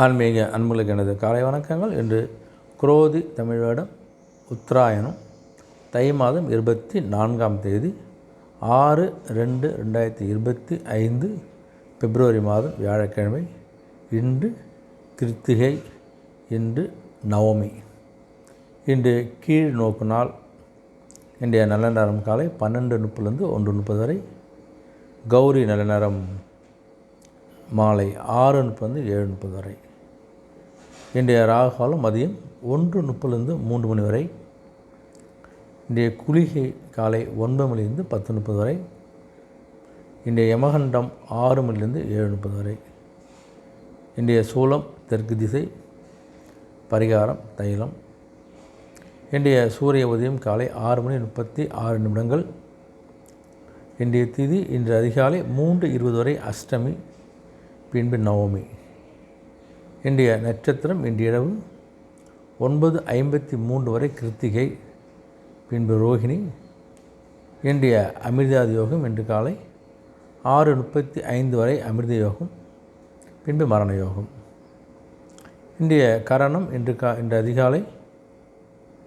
ஆன்மீக அன்புகளுக்கு எனது காலை வணக்கங்கள். இன்று குரோதி தமிழ் வருடம் உத்தராயணம் தை மாதம் இருபத்தி நான்காம் தேதி ஆறு ரெண்டு ரெண்டாயிரத்தி இருபத்தி ஐந்து பிப்ரவரி மாதம் வியாழக்கிழமை. இன்று கிருத்திகை இன்று நவமி. இன்று கீழ் நோக்கு நாள். இன்றைய நல்ல நேரம் காலை பன்னெண்டு முப்பதுலேருந்து ஒன்று முப்பது வரை. கௌரி நல்ல நேரம் மாலை ஆறு முப்பது ஏழு முப்பது வரை. இன்றைய ராகு காலம் மதியம் ஒன்று முப்பதுலேருந்து மூன்று மணி வரை. இன்றைய குளிகை காலை ஒன்பது மணிலேருந்து பத்து முப்பது வரை. இன்றைய யமகண்டம் ஆறு மணிலேருந்து ஏழு முப்பது வரை. இன்றைய சூலம் தெற்கு திசை பரிகாரம் தைலம். இன்றைய சூரிய உதயம் காலை ஆறு மணி முப்பத்தி ஆறு நிமிடங்கள். இன்றைய திதி இன்று அதிகாலை மூன்று இருபது வரை அஷ்டமி பின்பு நவமி. இன்றைய நட்சத்திரம் இன்றிரவு ஒன்பது ஐம்பத்தி மூன்று வரை கிருத்திகை பின்பு ரோஹிணி இன்றைய அமிர்தாதி யோகம் இன்று காலை ஆறு முப்பத்தி ஐந்து வரை அமிர்த யோகம் பின்பு மரண யோகம். இன்றைய கரணம் இன்று கா இன்று அதிகாலை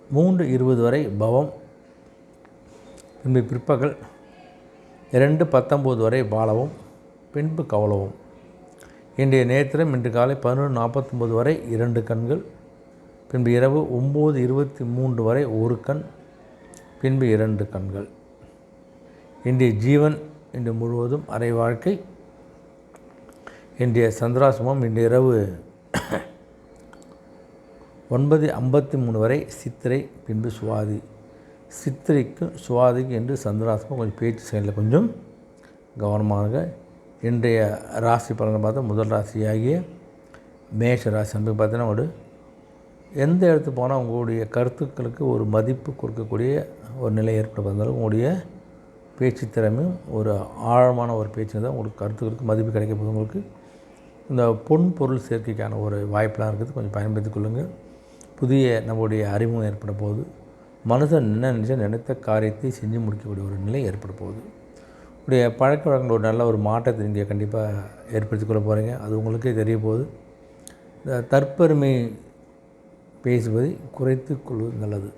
மூன்று இருபது வரை பவம் பின்பு பிற்பகல் இரண்டு பத்தொம்போது வரை பாலவும் பின்பு கவலவும். இன்றைய நேத்திரம் இன்று காலை பதினொன்று நாற்பத்தொம்பது வரை இரண்டு கண்கள் பின்பு இரவு ஒம்பது இருபத்தி மூன்று வரை ஒரு கண் பின்பு இரண்டு கண்கள். இன்றைய ஜீவன் இன்று முழுவதும் அரை வாழ்க்கை. இன்றைய சந்திராசிரமம் இன்று இரவு ஒன்பது ஐம்பத்தி மூணு வரை சித்திரை பின்பு சுவாதி. சித்திரைக்கும் சுவாதிக்கும் என்று சந்திராசிரமம். கொஞ்சம் பேச்சு செயலில் கொஞ்சம் கவனமாக இன்றைய ராசி பலனை பார்த்தா முதல் ராசியாகிய மேஷ ராசி வந்து பார்த்தீங்கன்னா ஒரு எந்த இடத்துக்கு போனால் உங்களுடைய கருத்துக்களுக்கு ஒரு மதிப்பு கொடுக்கக்கூடிய ஒரு நிலை ஏற்படுவதாலும் உங்களுடைய பேச்சு திறமையும் ஒரு ஆழமான ஒரு பேச்சு தான் உங்களுக்கு கருத்துக்களுக்கு மதிப்பு கிடைக்க போகுது. உங்களுக்கு இந்த பொன் பொருள் சேர்க்கைக்கான ஒரு வாய்ப்பெலாம் இருக்குது. கொஞ்சம் பயன்படுத்தி கொள்ளுங்கள். புதிய நம்முடைய அறிமுகம் ஏற்பட போகுது. மனுஷன் நினைச்சா நினைத்த காரியத்தை செஞ்சு முடிக்கக்கூடிய ஒரு நிலை ஏற்பட போகுது. உடைய பழக்க வழக்கங்கள் ஒரு நல்ல ஒரு மாற்றத்தை நீங்கள் கண்டிப்பாக ஏற்படுத்தி கொள்ள போகிறீங்க அது உங்களுக்கே தெரிய போகுது. இந்த தற்பெருமை பேசுவதை குறைத்து கொள்வது நல்லது.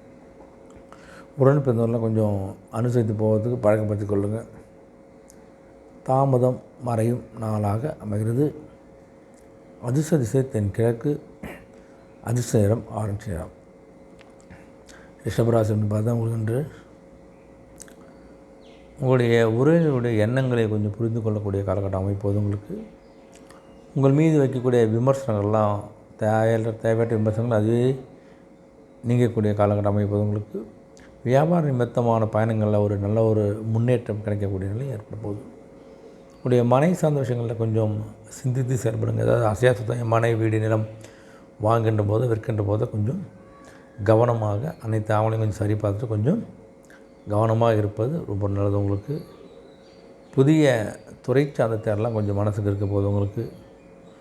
உடன் பிறந்தவரெலாம் கொஞ்சம் அனுசரித்து போவதுக்கு பழக்கப்படுத்தி கொள்ளுங்கள் தாமதம் மறையும் நாளாக அமைகிறது. அதிர்ஷ்ட திசை தென் கிழக்கு அதிர்ஷ்ட நிறம் ஆரஞ்சு நிறம். ரிஷபராசி பார்த்தா உங்களுக்கு என்று உங்களுடைய உறவினருடைய எண்ணங்களை கொஞ்சம் புரிந்து கொள்ளக்கூடிய காலகட்டம் அமைப்போது உங்களுக்கு. உங்கள் மீது வைக்கக்கூடிய விமர்சனங்கள்லாம் தேவையற்ற தேவையற்ற விமர்சனங்கள் அதுவே நீங்கக்கூடிய காலகட்டம் அமைப்போது உங்களுக்கு. வியாபார நிமித்தமான பயணங்களில் ஒரு நல்ல ஒரு முன்னேற்றம் கிடைக்கக்கூடிய நிலை ஏற்பட போகுது உங்களுடைய மனை சார்ந்த விஷயங்களில் கொஞ்சம் சிந்தித்து செயல்படுங்க ஏதாவது அசையா சுத்தம் மனை வீடு நிலம் வாங்குகின்ற போது விற்கின்ற போது கொஞ்சம் கவனமாக அனைத்து ஆவணங்களையும் கொஞ்சம் சரி பார்த்துட்டு கொஞ்சம் கவனமாக இருப்பது ரொம்ப நல்லது உங்களுக்கு. புதிய துறை சார்ந்த தேடலாம் கொஞ்சம் மனசுக்கு இருக்க போது உங்களுக்கு.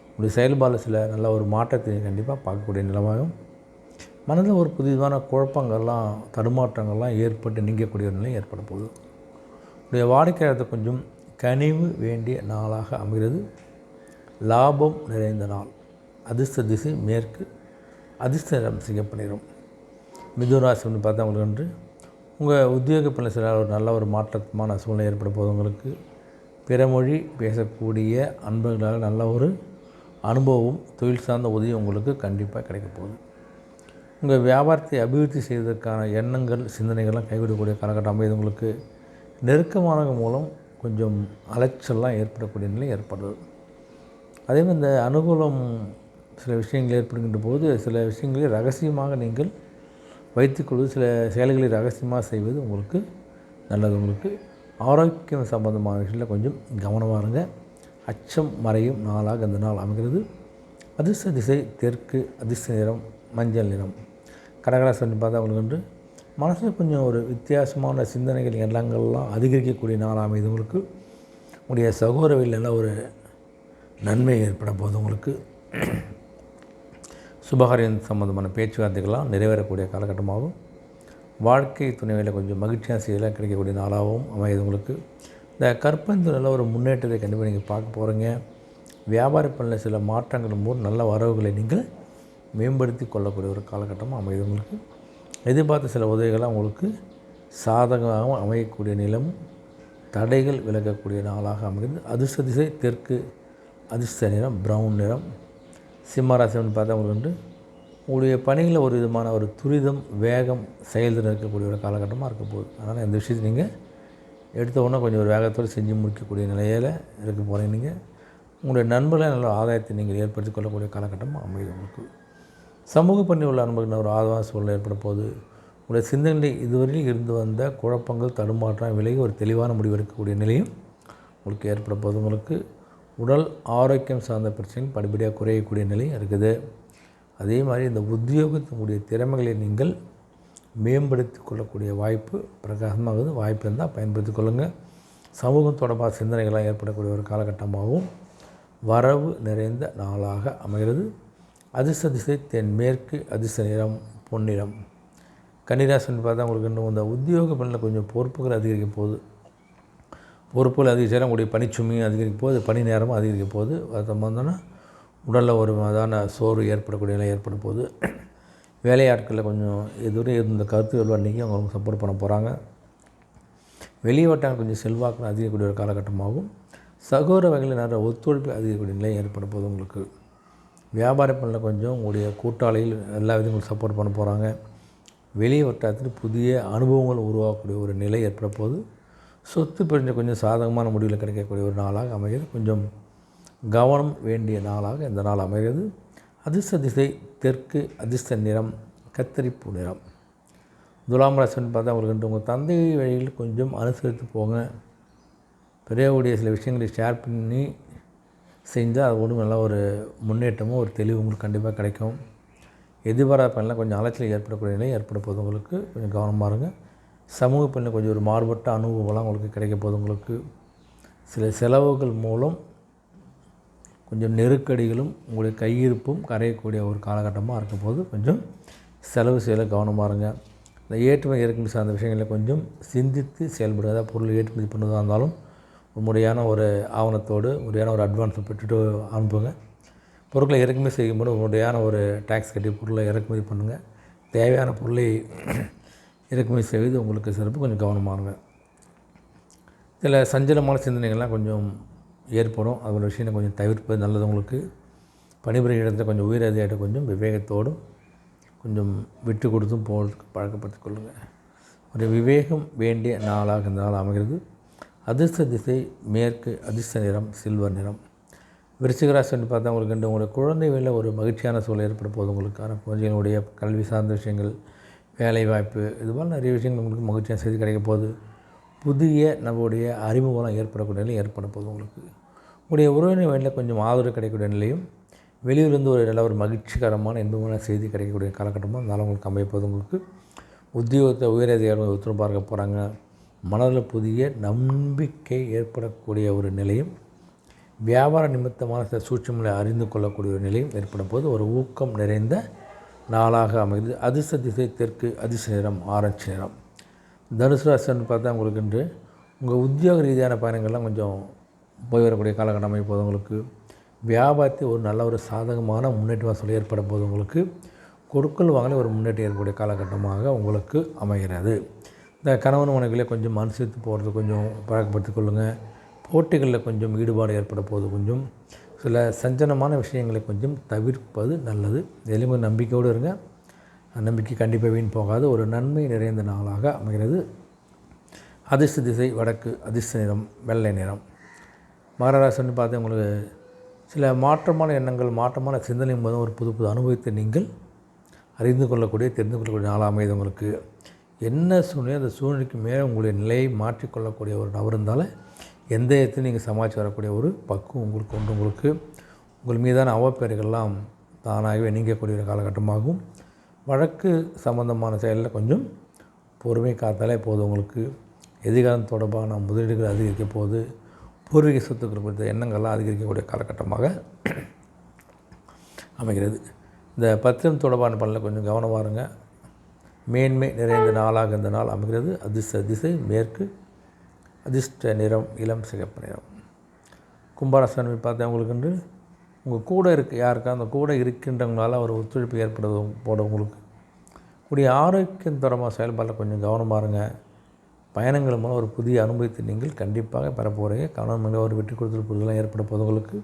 உங்களுடைய செயல்பாடு சில நல்ல ஒரு மாற்றத்தை கண்டிப்பாக பார்க்கக்கூடிய நிலமாகும். மனதில் ஒரு புதிதான குழப்பங்கள்லாம் தடுமாற்றங்கள்லாம் ஏற்பட்டு நீங்கக்கூடிய ஒரு நிலை ஏற்பட போகுது. உடைய வாடிக்கையாளத்தை கொஞ்சம் கனிவு வேண்டிய நாளாக அமைகிறது. லாபம் நிறைந்த நாள். அதிர்ஷ்ட திசை மேற்கு அதிர்ஷ்ட நிறம் செய்யப்படுகிறோம் மிதுராசி வந்து பார்த்தா உங்களுக்கு என்று உங்கள் உத்தியோக பணி சில ஒரு நல்ல ஒரு மாற்றமான சூழ்நிலை ஏற்பட போது உங்களுக்கு பிறமொழி பேசக்கூடிய அன்பர்களால் நல்ல ஒரு அனுபவம் தொழில் சார்ந்த உதவி உங்களுக்கு கண்டிப்பாக கிடைக்க போகுது. உங்கள் வியாபாரத்தை அபிவிருத்தி செய்வதற்கான எண்ணங்கள் சிந்தனைகள்லாம் கைவிடக்கூடிய காலகட்டம் அமைது உங்களுக்கு நெருக்கமானவங்க மூலம் கொஞ்சம் அலைச்சல்லாம் ஏற்படக்கூடிய நிலை ஏற்படுது. அதேமாதிரி இந்த அனுகூலம் சில விஷயங்கள் ஏற்படுகின்ற போது சில விஷயங்களை ரகசியமாக நீங்கள் வைத்துக்கொள்வது சில செயல்களை ரகசியமாக செய்வது உங்களுக்கு நல்லது. உங்களுக்கு ஆரோக்கியம் சம்பந்தமான விஷயத்தில் கொஞ்சம் கவனமாக இருங்க. அச்சம் மறையும் நாளாக அந்த நாள் அமைகிறது. அதிர்ஷ்ட திசை தெற்கு அதிர்ஷ்ட நிறம் மஞ்சள் நிறம். கடகராசன் பார்த்தா அவங்களுக்கு வந்து மனசில் கொஞ்சம் ஒரு வித்தியாசமான சிந்தனைகள் எண்ணங்கள்லாம் அதிகரிக்கக்கூடிய நாள் அமைது உங்களுக்கு. உங்களுடைய சகோதரவில் நல்ல ஒரு நன்மை ஏற்பட போது உங்களுக்கு. சுபகாரியம் சம்பந்தமான பேச்சுவார்த்தைகள்லாம் நிறைவேறக்கூடிய காலகட்டமாகவும் வாழ்க்கை துணைவில் கொஞ்சம் மகிழ்ச்சியான செய்தியெல்லாம் கிடைக்கக்கூடிய நாளாகவும் அமையுது உங்களுக்கு. இந்த கற்பந்தூரில் ஒரு முன்னேற்றத்தை கண்டிப்பாக நீங்கள் பார்க்க போகிறீங்க வியாபார பணியில் சில மாற்றங்கள் மூலம் நல்ல வரவுகளை நீங்கள் மேம்படுத்தி கொள்ளக்கூடிய ஒரு காலகட்டமாக அமையுது உங்களுக்கு. எதிர்பார்த்த சில உதவிகளாக உங்களுக்கு சாதகமாகவும் அமையக்கூடிய நிலம் தடைகள் விலகக்கூடிய நாளாக அமைகிறது அதிர்ஷ்ட திசை தெற்கு அதிர்ஷ்ட நிறம் ப்ரௌன் நிறம் சிம்மராசின்னு பார்த்தா உங்களுக்கு வந்து உங்களுடைய பணிகளில் ஒரு விதமான ஒரு துரிதம் வேகம் செயல்திறன் இருக்கக்கூடிய ஒரு காலகட்டமாக இருக்க போகுது. அதனால் இந்த விஷயத்தை நீங்கள் எடுத்த உடனே கொஞ்சம் ஒரு வேகத்தோடு செஞ்சு முடிக்கக்கூடிய நிலையில் இருக்க போகிறீங்க நீங்கள் உங்களுடைய நண்பர்களை நல்ல ஆதாயத்தை நீங்கள் ஏற்படுத்தி கொள்ளக்கூடிய காலகட்டமாக அமையுது உங்களுக்கு. சமூக பண்ணி உள்ள நண்பர்கள் ஒரு ஆதரவான சூழல் ஏற்பட போகுது. உங்களுடைய சிந்தனை இதுவரையில் இருந்து வந்த குழப்பங்கள் தடுமாற்றம் விலகி ஒரு தெளிவான முடிவு எடுக்கக்கூடிய நிலையும் உங்களுக்கு ஏற்பட போது உங்களுக்கு. உடல் ஆரோக்கியம் சார்ந்த பிரச்சனைகள் படிப்படியாக குறையக்கூடிய நிலை இருக்குது. அதே மாதிரி இந்த உத்தியோகத்தினுடைய திறமைகளை நீங்கள் மேம்படுத்தி கொள்ளக்கூடிய வாய்ப்பு பிரகாசமாகுது. வாய்ப்பு இருந்தால் பயன்படுத்தி கொள்ளுங்கள் சமூகம் தொடர்பாக சிந்தனைகளாக ஏற்படக்கூடிய ஒரு காலகட்டமாகவும் வரவு நிறைந்த நாளாக அமைகிறது. அதிர்ஷ்ட திசை தென்மேற்கு அதிர்ஷ்ட நிறம் பொன்னிறம். கன்னிராசன் பார்த்தா உங்களுக்கு இன்னும் இந்த உத்தியோக பணியில் கொஞ்சம் பொறுப்புகள் அதிகரிக்கும் போது பொறுப்புகள் அதிகரிச்சாலும் உங்களுடைய பணிச்சுமையும் அதிகரிக்க போகுது பணி நேரமும் அதிகரிக்க போகுது அது சம்பந்தம்னா உடலில் ஒரு விதமான சோர்வு ஏற்படக்கூடிய நிலை ஏற்படும் போது வேலையாட்களில் கொஞ்சம் இதுவரை இருந்த கருத்துகள் அன்றைக்கி அவங்க சப்போர்ட் பண்ண போகிறாங்க வெளி கொஞ்சம் செல்வாக்கு அதிகக்கூடிய ஒரு காலகட்டமாகும். சகோதர வகையில் நிறைய ஒத்துழைப்பு அதிகக்கூடிய நிலை ஏற்படும் போது உங்களுக்கு வியாபார பணியில் கொஞ்சம் உங்களுடைய கூட்டாளிகள் எல்லா விதங்களும் உங்களுக்கு சப்போர்ட் பண்ண போகிறாங்க வெளி வட்டாரத்தில் புதிய அனுபவங்கள் உருவாக்கக்கூடிய ஒரு நிலை ஏற்பட போது சொத்து பிரிஞ்ச கொஞ்சம் சாதகமான முடிவில் கிடைக்கக்கூடிய ஒரு நாளாக அமைகிறது. கொஞ்சம் கவனம் வேண்டிய நாளாக இந்த நாள் அமைகிறது. அதிர்ஷ்ட திசை தெற்கு அதிர்ஷ்ட நிறம் கத்தரிப்பு நிறம். துலாம் ராசின்னு பார்த்தா உங்களுக்கு உங்கள் தந்தை வழியில் கொஞ்சம் அனுசரித்து போங்க. பெரியவுடைய சில விஷயங்களை ஷேர் பண்ணி செஞ்சால் அது ஒன்றும் நல்ல ஒரு முன்னேற்றமும் ஒரு தெளிவு உங்களுக்கு கண்டிப்பாக கிடைக்கும். எதிர்பாராத கொஞ்சம் அலைச்சல் ஏற்படக்கூடிய நிலை ஏற்பட போது உங்களுக்கு. கொஞ்சம் கவனமாக இருங்க. சமூக பணியில் கொஞ்சம் ஒரு மாறுபட்ட அனுபவம்லாம் உங்களுக்கு கிடைக்க போகுது. உங்களுக்கு சில செலவுகள் மூலம் கொஞ்சம் நெருக்கடிகளும் உங்களுடைய கையிருப்பும் கரையக்கூடிய ஒரு காலகட்டமாக இருக்க போது கொஞ்சம் செலவு செய்யல கவனமாக இருங்க. இந்த ஏற்றுமதி இறக்குமதி சார்ந்த விஷயங்களில் கொஞ்சம் சிந்தித்து செயல்படுவதா பொருள் ஏற்றுமதி பண்ணுவதாக இருந்தாலும் ஒரு முறையான ஒரு ஆவணத்தோடு முறையான ஒரு அட்வான்ஸை பெற்றுட்டு அனுப்புங்க. பொருட்களை இறக்குமதி செய்யும்போது முறையான ஒரு டேக்ஸ் கட்டி பொருளை இறக்குமதி பண்ணுங்கள் தேவையான பொருளை இறக்குமதி செய்வது உங்களுக்கு சிறப்பு. கொஞ்சம் கவனமாக இருங்க. சில சஞ்சலமான சிந்தனைகள்லாம் கொஞ்சம் ஏற்படும். அது விஷயம் கொஞ்சம் தவிர்ப்பது நல்லது உங்களுக்கு. பணிபுரிய இடத்துல கொஞ்சம் உயிர் அதிகாரிட்ட கொஞ்சம் விவேகத்தோடும் கொஞ்சம் விட்டு கொடுத்தும் போகிறதுக்கு பழக்கப்படுத்தி கொள்ளுங்கள் ஒரு விவேகம் வேண்டிய நாளாக இந்த நாள் அமைகிறது. அதிர்ஷ்ட திசை மேற்கு அதிர்ஷ்ட நிறம் சில்வர் நிறம். விருச்சிகராசன் பார்த்தா உங்களுக்கு உங்களுடைய குழந்தைகளில் ஒரு மகிழ்ச்சியான சூழல் ஏற்பட போது உங்களுக்கான குழந்தைகளுடைய கல்வி சார்ந்த விஷயங்கள் வேலைவாய்ப்பு இது நிறைய விஷயங்கள் உங்களுக்கு மகிழ்ச்சியான செய்தி கிடைக்க போகுது. புதிய நம்முடைய அறிமுகம் ஏற்படக்கூடிய நிலை ஏற்பட போகுது உங்களுக்கு. உங்களுடைய உறவினர் வழியில் கொஞ்சம் ஆதரவு கிடைக்கக்கூடிய நிலையும் வெளியூர்லேருந்து ஒரு நல்ல ஒரு மகிழ்ச்சிகரமான இன்பமான செய்தி கிடைக்கக்கூடிய காலகட்டமாக இருந்தாலும் உங்களுக்கு அமைய உங்களுக்கு. உத்தியோகத்தை உயரதிகாரம் உத்தரவு பார்க்க போகிறாங்க மனதில் புதிய நம்பிக்கை ஏற்படக்கூடிய ஒரு நிலையும் வியாபார நிமித்தமான சில சூட்சங்களை அறிந்து கொள்ளக்கூடிய ஒரு நிலையும் ஏற்படும் போது ஒரு ஊக்கம் நிறைந்த நாளாக அமைகிறது. அதிர்ஷ்ட திசை தெற்கு அதிர்ஷ்ட நேரம் ஆரஞ்சு நிறம் தனுசு ராசின்னு பார்த்தா உங்களுக்கு இன்று உங்கள் உத்தியோக ரீதியான பயணங்கள்லாம் கொஞ்சம் போய் வரக்கூடிய காலகட்டம் அமைய போது உங்களுக்கு. வியாபாரத்தில் ஒரு நல்ல ஒரு சாதகமான முன்னேற்றம் சொல்லி ஏற்பட போது உங்களுக்கு. கொடுக்கல் வாங்கல ஒரு முன்னேற்றம் ஏற்படக்கூடிய காலகட்டமாக உங்களுக்கு அமைகிறது. இந்த கணவன் மனைவிகளை கொஞ்சம் அனுசரித்து போகிறது கொஞ்சம் பழக்கப்படுத்திக் கொள்ளுங்கள் போட்டிகளில் கொஞ்சம் ஈடுபாடு ஏற்பட போது கொஞ்சம். சில சஞ்சனமான விஷயங்களை கொஞ்சம் தவிர்ப்பது நல்லது. எலும்பு நம்பிக்கையோடு இருங்க. அந்த நம்பிக்கை கண்டிப்பாக வீண் போகாது. ஒரு நன்மை நிறைந்த நாளாக அமைகிறது. அதிர்ஷ்ட திசை வடக்கு அதிர்ஷ்ட நிறம் வெள்ளை நிறம். மகராசன்னு பார்த்து உங்களுக்கு சில மாற்றமான எண்ணங்கள் மாற்றமான சிந்தனை மூலம் ஒரு புது புது அனுபவத்தை நீங்கள் அறிந்து கொள்ளக்கூடிய தெரிந்து கொள்ளக்கூடிய நாளாக அமைது உங்களுக்கு. என்ன சூழ்நிலை அந்த சூழ்நிலைக்கு மேலே உங்களுடைய நிலையை மாற்றிக்கொள்ளக்கூடிய ஒரு நபர் இருந்தாலும் எந்த இடத்துலையும் நீங்கள் சமாளித்து வரக்கூடிய ஒரு பக்குவம் உங்களுக்கு ஒன்று உங்களுக்கு உங்கள் மீதான அவப்பெயர்கள்லாம் தானாகவே நீங்கக்கூடிய ஒரு காலகட்டமாகும். வழக்கு சம்பந்தமான செயலில் கொஞ்சம் பொறுமை காத்தாலே போதும் உங்களுக்கு. எதிர்காலம் தொடர்பான முதலீடுகள் அதிகரிக்க போது பூர்வீக சொத்துக்கள் குறித்த எண்ணங்கள்லாம் அதிகரிக்கக்கூடிய காலகட்டமாக அமைகிறது. இந்த பத்திரம் தொடர்பான பணியில் கொஞ்சம் கவனமாக இருங்க மேன்மை நிறைந்த நாளாக இந்த நாள் அமைகிறது. அதிர்ஷ்ட திசை மேற்கு அதிர்ஷ்ட நிறம் இளம் சிகப்பு நிறம். கும்பாரசாமி பார்த்தா உங்களுக்கு உங்கள் கூட இருக்க யாருக்கா அந்த கூட இருக்கின்றவங்களால ஒரு ஒத்துழைப்பு ஏற்படுது போட உங்களுக்கு. கூடிய ஆரோக்கியம் தரமாக செயல்பாட்டில் கொஞ்சம் கவனமாக இருங்க பயணங்கள் மூலம் ஒரு புதிய அனுபவத்தை நீங்கள் கண்டிப்பாக பெறப்போகிறீங்க போகிறீங்க ஒரு வெற்றி கொடுத்தல் புரிதலாம் ஏற்பட போதுங்களுக்கு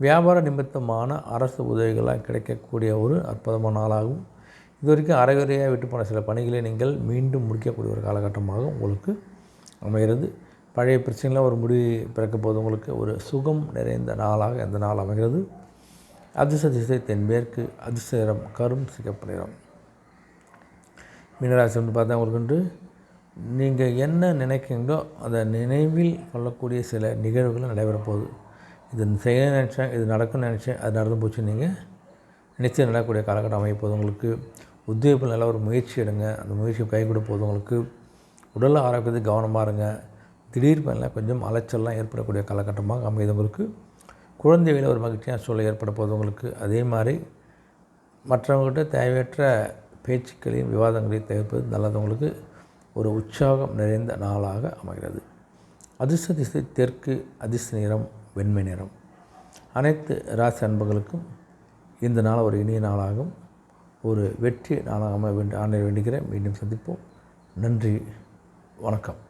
வியாபார நிமித்தமான அரசு உதவிகளாக கிடைக்கக்கூடிய ஒரு அற்புதமான நாளாகும். இது வரைக்கும் அரைகுறையாக விட்டு போன சில பணிகளை நீங்கள் மீண்டும் முடிக்கக்கூடிய ஒரு காலகட்டமாக உங்களுக்கு அமைகிறது. பழைய பிரச்சனைலாம் ஒரு முடிவு பிறக்க போது உங்களுக்கு ஒரு சுகம் நிறைந்த நாளாக இந்த நாள் அமைகிறது. அதிர்ஷ்ட திசை தென்மேற்கு அதிர்ஷ்ட நிறம் கரும் சிகப்பு நிறம். மீனராசி வந்து பார்த்தா உங்களுக்கு வந்து நீங்கள் என்ன நினைக்கிறீங்களோ அதை நினைவில் கொள்ளக்கூடிய சில நிகழ்வுகள் நடைபெற போகுது. இது செய்ய நினச்சேன் இது நடக்கும்னு நினச்சேன் அது நடந்து போச்சு நீங்கள் நிச்சயம் நடக்கக்கூடிய காலகட்டம் அமைய போது உங்களுக்கு உத்தியோகத்தில் நல்ல ஒரு முயற்சி எடுங்க. அந்த முயற்சி கை கொடுப்போது உங்களுக்கு உடல் ஆரோக்கியத்துக்கு கவனமாக இருங்க. திடீர் பயனில் கொஞ்சம் அலைச்சல்லாம் ஏற்படக்கூடிய காலகட்டமாக அமைதவங்களுக்கு உங்களுக்கு குழந்தைகளில் ஒரு மகிழ்ச்சியான சூழல் ஏற்பட போகுது உங்களுக்கு. அதே மாதிரி மற்றவங்ககிட்ட தேவையற்ற பேச்சுக்களையும் விவாதங்களையும் தவிர்ப்பது நல்லது உங்களுக்கு. ஒரு உற்சாகம் நிறைந்த நாளாக அமைகிறது. அதிர்ஷ்ட திசை தெற்கு அதிர்ஷ்ட நிறம் வெண்மை நிறம். அனைத்து ராசி அன்பர்களுக்கும் இந்த நாள் ஒரு இனிய நாளாகும். ஒரு வெற்றி நாளாக அமைய வேண்டும் ஆண்டை வேண்டுகிறேன். மீண்டும் சந்திப்போம். நன்றி. வணக்கம்.